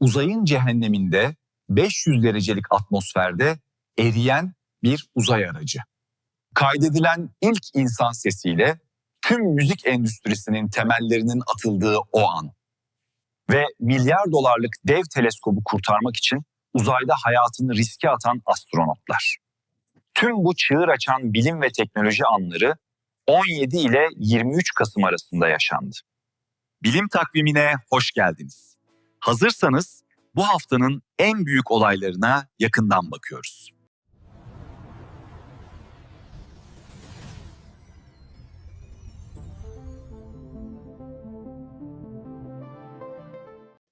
uzayın cehenneminde 500 derecelik atmosferde eriyen bir uzay aracı. Kaydedilen ilk insan sesiyle tüm müzik endüstrisinin temellerinin atıldığı o an ve milyar dolarlık dev teleskobu kurtarmak için uzayda hayatını riske atan astronotlar. Tüm bu çığır açan bilim ve teknoloji anları 17 ile 23 Kasım arasında yaşandı. Bilim takvimine hoş geldiniz. Hazırsanız bu haftanın en büyük olaylarına yakından bakıyoruz.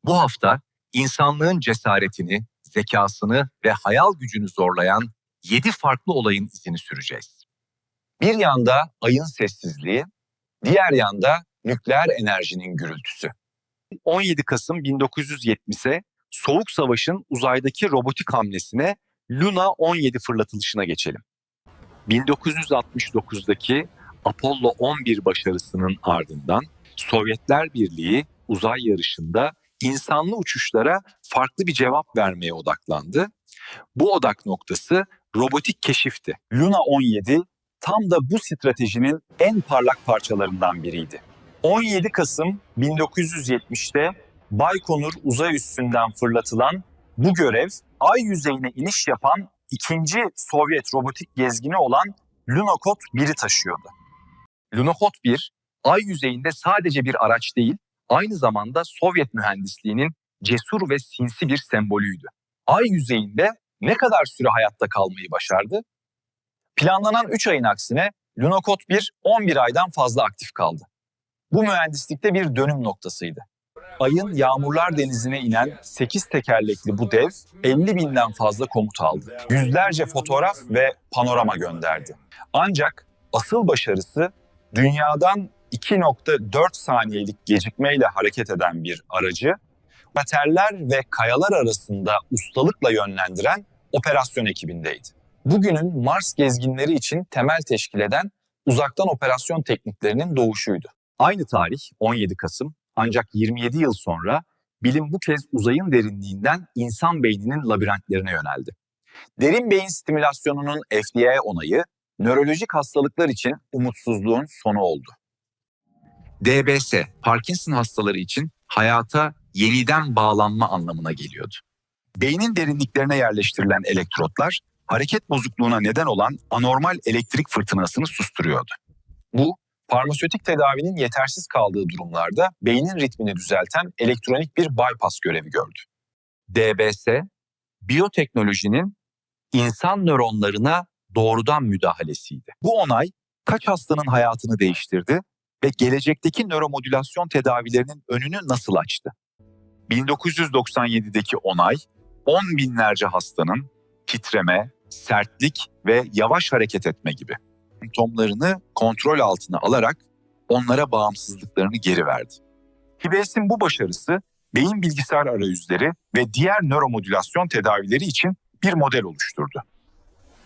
Bu hafta insanlığın cesaretini, zekasını ve hayal gücünü zorlayan 7 farklı olayın izini süreceğiz. Bir yanda ayın sessizliği, diğer yanda nükleer enerjinin gürültüsü. 17 Kasım 1970'e Soğuk Savaş'ın uzaydaki robotik hamlesine Luna 17 fırlatılışına geçelim. 1969'daki Apollo 11 başarısının ardından Sovyetler Birliği uzay yarışında insanlı uçuşlara farklı bir cevap vermeye odaklandı. Bu odak noktası robotik keşifti. Luna 17 tam da bu stratejinin en parlak parçalarından biriydi. 17 Kasım 1970'te Baykonur uzay üstünden fırlatılan bu görev ay yüzeyine iniş yapan ikinci Sovyet robotik gezgini olan Lunokhod 1'i taşıyordu. Lunokhod 1, ay yüzeyinde sadece bir araç değil, aynı zamanda Sovyet mühendisliğinin cesur ve sinsi bir sembolüydü. Ay yüzeyinde ne kadar süre hayatta kalmayı başardı? Planlanan 3 ayın aksine Lunokhod 1 11 aydan fazla aktif kaldı. Bu mühendislikte bir dönüm noktasıydı. Ayın Yağmurlar Denizi'ne inen 8 tekerlekli bu dev 50 binden fazla komut aldı. Yüzlerce fotoğraf ve panorama gönderdi. Ancak asıl başarısı dünyadan 2.4 saniyelik gecikmeyle hareket eden bir aracı kraterler ve kayalar arasında ustalıkla yönlendiren operasyon ekibindeydi. Bugünün Mars gezginleri için temel teşkil eden uzaktan operasyon tekniklerinin doğuşuydu. Aynı tarih 17 Kasım ancak 27 yıl sonra bilim bu kez uzayın derinliğinden insan beyninin labirentlerine yöneldi. Derin beyin stimülasyonunun FDA onayı nörolojik hastalıklar için umutsuzluğun sonu oldu. DBS, Parkinson hastaları için hayata yeniden bağlanma anlamına geliyordu. Beynin derinliklerine yerleştirilen elektrotlar hareket bozukluğuna neden olan anormal elektrik fırtınasını susturuyordu. Bu, farmasötik tedavinin yetersiz kaldığı durumlarda beynin ritmini düzelten elektronik bir bypass görevi gördü. DBS, biyoteknolojinin insan nöronlarına doğrudan müdahalesiydi. Bu onay kaç hastanın hayatını değiştirdi ve gelecekteki nöromodülasyon tedavilerinin önünü nasıl açtı? 1997'deki onay, on binlerce hastanın titreme, sertlik ve yavaş hareket etme gibi semptomlarını kontrol altına alarak onlara bağımsızlıklarını geri verdi. HBS'in bu başarısı beyin bilgisayar arayüzleri ve diğer nöromodülasyon tedavileri için bir model oluşturdu.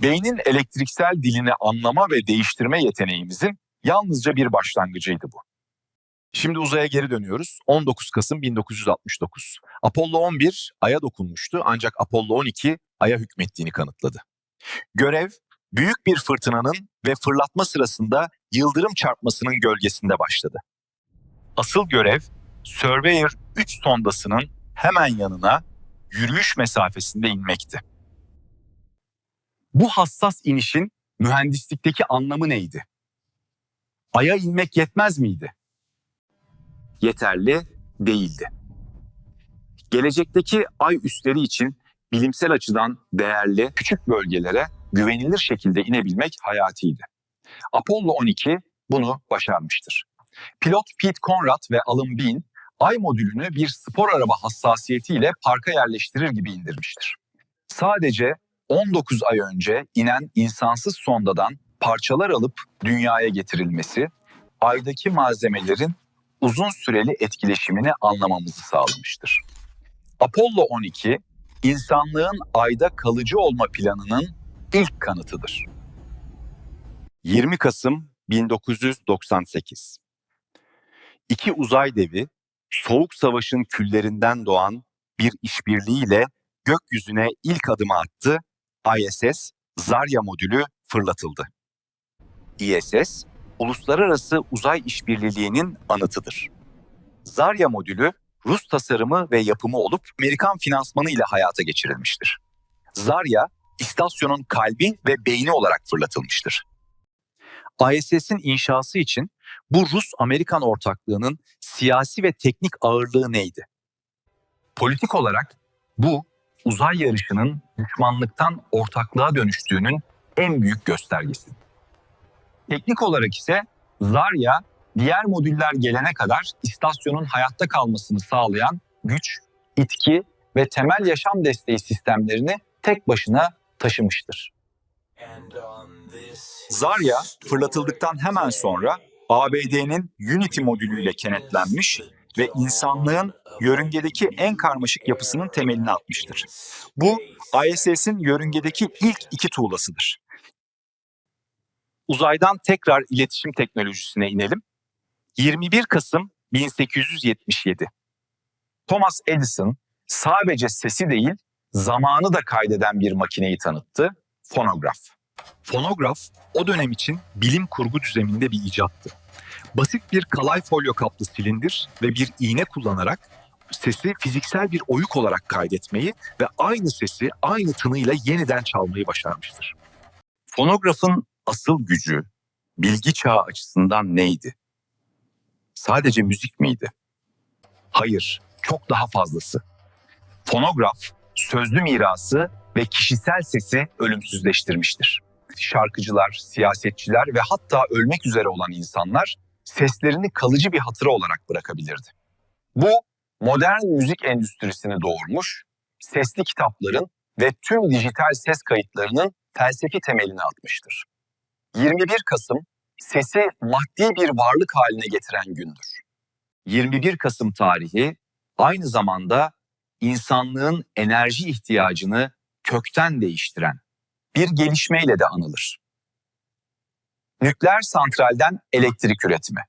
Beynin elektriksel dilini anlama ve değiştirme yeteneğimizin yalnızca bir başlangıcıydı bu. Şimdi uzaya geri dönüyoruz. 19 Kasım 1969. Apollo 11 Ay'a dokunmuştu ancak Apollo 12 Ay'a hükmettiğini kanıtladı. Görev büyük bir fırtınanın ve fırlatma sırasında yıldırım çarpmasının gölgesinde başladı. Asıl görev Surveyor 3 sondasının hemen yanına yürüyüş mesafesinde inmekti. Bu hassas inişin mühendislikteki anlamı neydi? Ay'a inmek yetmez miydi? Yeterli değildi. Gelecekteki ay üsleri için bilimsel açıdan değerli küçük bölgelere güvenilir şekilde inebilmek hayatiydi. Apollo 12 bunu başarmıştır. Pilot Pete Conrad ve Alan Bean ay modülünü bir spor araba hassasiyetiyle parka yerleştirir gibi indirmiştir. Sadece 19 ay önce inen insansız sondadan parçalar alıp dünyaya getirilmesi, aydaki malzemelerin uzun süreli etkileşimini anlamamızı sağlamıştır. Apollo 12, insanlığın ayda kalıcı olma planının ilk kanıtıdır. 20 Kasım 1998 İki uzay devi, Soğuk Savaş'ın küllerinden doğan bir işbirliğiyle gökyüzüne ilk adımı attı, ISS Zarya modülü fırlatıldı. ISS, Uluslararası Uzay İşbirliği'nin anıtıdır. Zarya modülü Rus tasarımı ve yapımı olup Amerikan finansmanı ile hayata geçirilmiştir. Zarya, istasyonun kalbi ve beyni olarak fırlatılmıştır. ISS'in inşası için bu Rus-Amerikan ortaklığının siyasi ve teknik ağırlığı neydi? Politik olarak bu uzay yarışının düşmanlıktan ortaklığa dönüştüğünün en büyük göstergesi. Teknik olarak ise Zarya diğer modüller gelene kadar istasyonun hayatta kalmasını sağlayan güç, itki ve temel yaşam desteği sistemlerini tek başına taşımıştır. Zarya fırlatıldıktan hemen sonra ABD'nin Unity modülüyle kenetlenmiş ve insanlığın yörüngedeki en karmaşık yapısının temelini atmıştır. Bu ISS'in yörüngedeki ilk iki tuğlasıdır. Uzaydan tekrar iletişim teknolojisine inelim. 21 Kasım 1877. Thomas Edison sadece sesi değil, zamanı da kaydeden bir makineyi tanıttı, fonograf. Fonograf o dönem için bilim kurgu düzeminde bir icattı. Basit bir kalay folyo kaplı silindir ve bir iğne kullanarak sesi fiziksel bir oyuk olarak kaydetmeyi ve aynı sesi aynı tınıyla yeniden çalmayı başarmıştır. Fonografın asıl gücü bilgi çağı açısından neydi? Sadece müzik miydi? Hayır, çok daha fazlası. Fonograf sözlü mirası ve kişisel sesi ölümsüzleştirmiştir. Şarkıcılar, siyasetçiler ve hatta ölmek üzere olan insanlar seslerini kalıcı bir hatıra olarak bırakabilirdi. Bu modern müzik endüstrisini doğurmuş, sesli kitapların ve tüm dijital ses kayıtlarının felsefi temelini atmıştır. 21 Kasım sesi maddi bir varlık haline getiren gündür. 21 Kasım tarihi aynı zamanda insanlığın enerji ihtiyacını kökten değiştiren bir gelişmeyle de anılır. Nükleer santralden elektrik üretimi.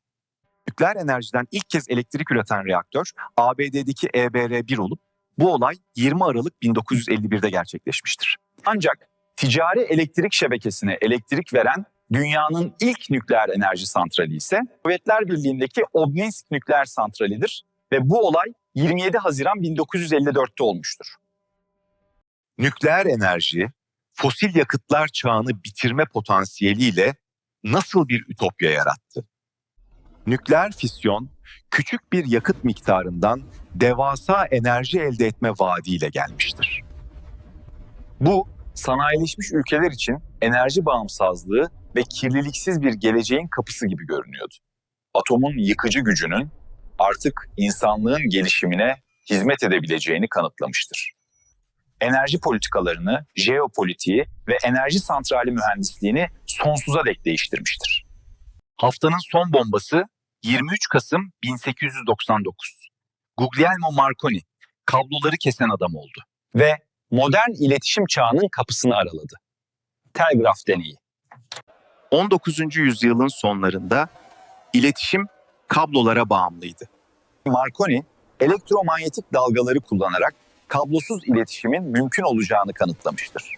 Nükleer enerjiden ilk kez elektrik üreten reaktör ABD'deki EBR-1 olup bu olay 20 Aralık 1951'de gerçekleşmiştir. Ancak ticari elektrik şebekesine elektrik veren dünyanın ilk nükleer enerji santrali ise Sovyetler Birliği'ndeki Obninsk nükleer santralidir ve bu olay 27 Haziran 1954'te olmuştur. Nükleer enerji, fosil yakıtlar çağını bitirme potansiyeliyle nasıl bir ütopya yarattı? Nükleer fisyon, küçük bir yakıt miktarından devasa enerji elde etme vaadiyle gelmiştir. Bu, sanayileşmiş ülkeler için enerji bağımsızlığı ve kirliliksiz bir geleceğin kapısı gibi görünüyordu. Atomun yıkıcı gücünün artık insanlığın gelişimine hizmet edebileceğini kanıtlamıştır. Enerji politikalarını, jeopolitiği ve enerji santrali mühendisliğini sonsuza dek değiştirmiştir. Haftanın son bombası 23 Kasım 1899. Guglielmo Marconi kabloları kesen adam oldu ve modern iletişim çağının kapısını araladı. Telgraf deneyi. 19. yüzyılın sonlarında iletişim kablolara bağımlıydı. Marconi elektromanyetik dalgaları kullanarak kablosuz iletişimin mümkün olacağını kanıtlamıştır.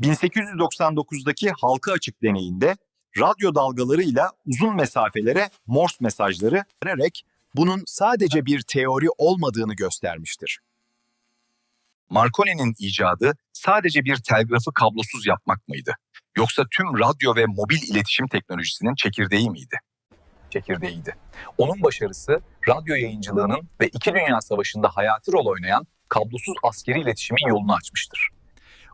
1899'daki halka açık deneyinde radyo dalgalarıyla uzun mesafelere Morse mesajları vererek bunun sadece bir teori olmadığını göstermiştir. Marconi'nin icadı sadece bir telgrafı kablosuz yapmak mıydı? Yoksa tüm radyo ve mobil iletişim teknolojisinin çekirdeği miydi? Çekirdeğiydi. Onun başarısı radyo yayıncılığının ve İki Dünya Savaşı'nda hayati rol oynayan kablosuz askeri iletişimin yolunu açmıştır.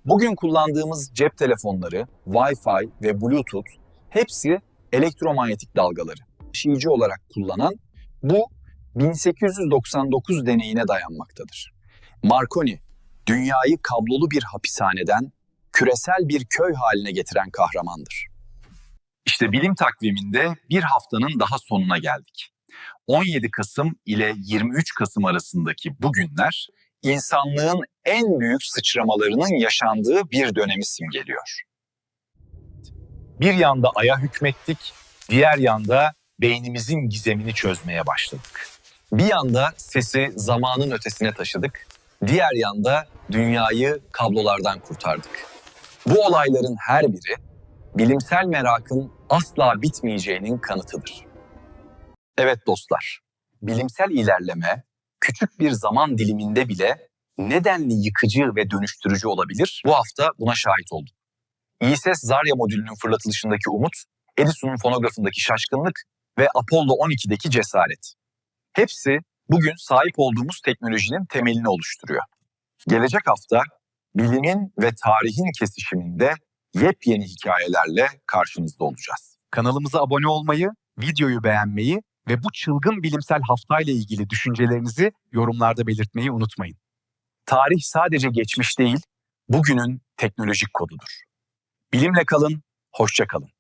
Bugün kullandığımız cep telefonları, Wi-Fi ve Bluetooth hepsi elektromanyetik dalgaları. Taşıyıcı olarak kullanan bu 1899 deneyine dayanmaktadır. Marconi, dünyayı kablolu bir hapishaneden küresel bir köy haline getiren kahramandır. İşte bilim takviminde bir haftanın daha sonuna geldik. 17 Kasım ile 23 Kasım arasındaki bu günler insanlığın en büyük sıçramalarının yaşandığı bir dönemi simgeliyor. Bir yanda aya hükmettik, diğer yanda beynimizin gizemini çözmeye başladık. Bir yanda sesi zamanın ötesine taşıdık. Diğer yanda dünyayı kablolardan kurtardık. Bu olayların her biri bilimsel merakın asla bitmeyeceğinin kanıtıdır. Evet dostlar, bilimsel ilerleme küçük bir zaman diliminde bile nedenli yıkıcı ve dönüştürücü olabilir. Bu hafta buna şahit olduk. İSS Zarya modülünün fırlatılışındaki umut, Edison'un fonografındaki şaşkınlık ve Apollo 12'deki cesaret. Hepsi bugün sahip olduğumuz teknolojinin temelini oluşturuyor. Gelecek hafta bilimin ve tarihin kesişiminde yepyeni hikayelerle karşınızda olacağız. Kanalımıza abone olmayı, videoyu beğenmeyi ve bu çılgın bilimsel haftayla ilgili düşüncelerinizi yorumlarda belirtmeyi unutmayın. Tarih sadece geçmiş değil, bugünün teknolojik kodudur. Bilimle kalın, hoşça kalın.